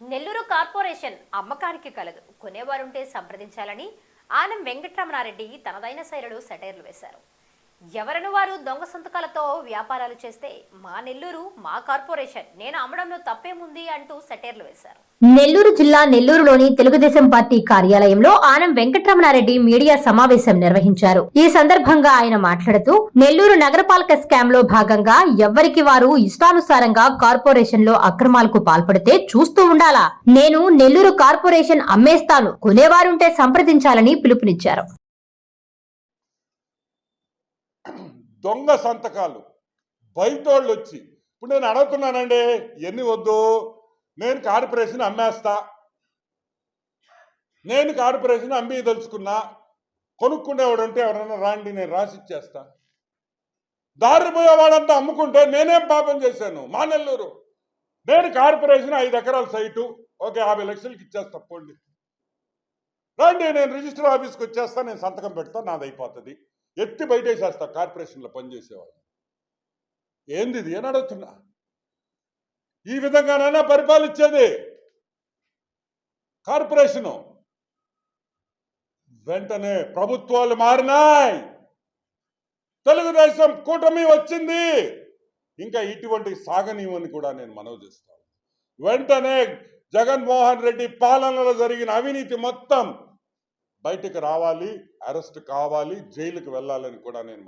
Nellore corporation అమ్మకానికి కలదు. కొనేవారుంటే సంప్రదించాలని ఆనం వెంకటరమణారెడ్డి తనదైన శైలిలో సెటైర్లు వేశారు. ఎవరను వారు దొంగ సంతకాలతో వ్యాపారాలు చేస్తే మా నెల్లూరు మా కార్పొరేషన్. నేను అమ్మడంలో తప్పేముంది అంటూ సెటైర్లు వేశారు. నెల్లూరు జిల్లా నెల్లూరులోని తెలుగుదేశం పార్టీ కార్యాలయంలో ఆనం వెంకటరమణారెడ్డి మీడియా సమావేశం నిర్వహించారు. ఈ సందర్భంగా ఆయన మాట్లాడుతూ నెల్లూరు నగరపాలక స్కామ్లో భాగంగా ఎవ్వరికి వారు ఇష్టానుసారంగా కార్పొరేషన్లో అక్రమాలకు పాల్పడితే చూస్తూ ఉండాలా? నేను నెల్లూరు కార్పొరేషన్ అమ్మేస్తాను. కొనేవారుంటే సంప్రదించాలని పిలుపునిచ్చారు. దొంగ సంతకాలు. బయటోళ్ళు వచ్చి ఇప్పుడు నేను అడుగుతున్నానండి ఎన్ని వద్దు? నేను కార్పొరేషన్ అమ్మేస్తా. నేను కార్పొరేషన్ అమ్మి తెలుసుకున్నా. కొనుక్కునేవాడు ఉంటే ఎవరైనా రాండి నేను రాసిచ్చేస్తా దారి పోయేవాడంతా అమ్ముకుంటే నేనేం పాపం చేశాను? మా నెల్లూరు. నేను కార్పొరేషన్ ఐదు ఎకరాల సైటు ఓకే యాభై లక్షలకి ఇచ్చేస్తా పోండి. రండి నేను రిజిస్టర్ ఆఫీస్కి వచ్చేస్తా నేను సంతకం పెడతా నాది అయిపోతుంది ఎత్తి బయటేసేస్తా కార్పొరేషన్లో పనిచేసేవాళ్ళు. ఏంది ఇది? అని అడుగుతున్నా ఈ విధంగానైనా పరిపాలించేది కార్పొరేషను. వెంటనే ప్రభుత్వాలు మారినాయి. తెలుగుదేశం కూటమి వచ్చింది. ఇంకా ఇటువంటి సాగనీయమని కూడా నేను మనవి చేస్తాను వెంటనే జగన్మోహన్ రెడ్డి పాలనలో జరిగిన అవినీతి మొత్తం బయటకు రావాలి అరెస్ట్ కావాలి జైలుకు వెళ్ళాలని కూడా నేను